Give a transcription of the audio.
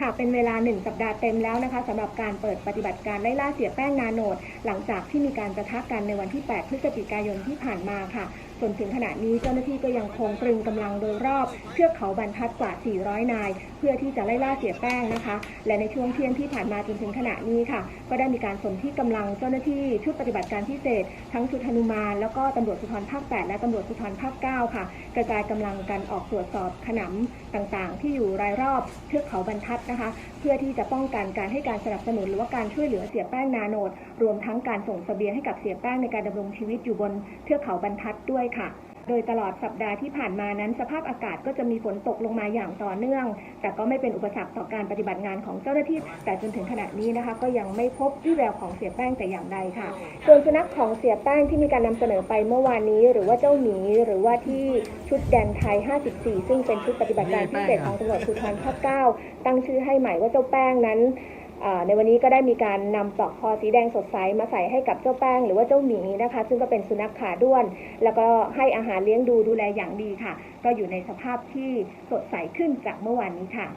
ค่ะเป็นเวลา 1 สัปดาห์เต็มแล้วนะคะสำหรับการเปิดปฏิบัติการไล่ล่าเสียแป้งนาโนด หลังจากที่มีการประทะกันในวันที่ 8 พฤศจิกายนที่ผ่านมาค่ะจนถึงขณะนี้เจ้าหน้าที่ก็ยังคงตรึงกำลังโดยรอบเทือกเขาบรรทัดกว่า 400 นาย เพื่อที่จะไล่ล่าเสียแป้งนะคะ และในช่วงเที่ยงที่ผ่านมาจนถึงขณะนี้ค่ะ ก็ได้มีการสนที่กำลังเจ้าหน้าที่ชุดปฏิบัติการพิเศษ ทั้งชุดหนุมานแล้วก็ตำรวจภูธรภาค 8 และตำรวจภูธรภาค 9 ค่ะ กระจายกำลังกันออกตรวจสอบขนำต่างๆ ที่อยู่รายรอบเทือกเขาบรรทัดนะคะ เพื่อที่จะป้องกันการให้การสนับสนุนหรือว่าการช่วยเหลือเสียแป้งนาโนดรวมทั้งการส่งเสบียงให้กับเสียแป้งในการดำรงชีวิตอยู่บนเทือกเขาบรรทัดด้วยค่ะ โดยตลอดสัปดาห์ที่ผ่านมานั้น สภาพอากาศก็จะมีฝนตกลงมาอย่างต่อเนื่อง แต่ก็ไม่เป็นอุปสรรคต่อการปฏิบัติงานของเจ้าหน้าที่ แต่จนถึงขณะนี้นะคะ ก็ยังไม่พบวี่แววของเสียแป้งแต่อย่างใดค่ะ ส่วนสุนัขของเสียแป้งที่มีการนำเสนอไปเมื่อวานนี้ หรือว่าเจ้าหมีหรือว่าที่ชุดแดนไทย 54 ซึ่งเป็นชุดปฏิบัติการพิเศษของตำรวจภูธรภาค9ตั้งชื่อให้ใหม่ว่าเจ้าแป้งนั้น ในวันนี้ก็ได้มีการนำปลอกคอสีแดงสดใสมาใส่ให้กับเจ้าแป้งหรือว่าเจ้าหมีนะคะ ซึ่งก็เป็นสุนัขขาด้วน แล้วก็ให้อาหารเลี้ยงดูดูแลอย่างดีค่ะ ก็อยู่ในสภาพที่สดใสขึ้นจากเมื่อวานนี้ค่ะ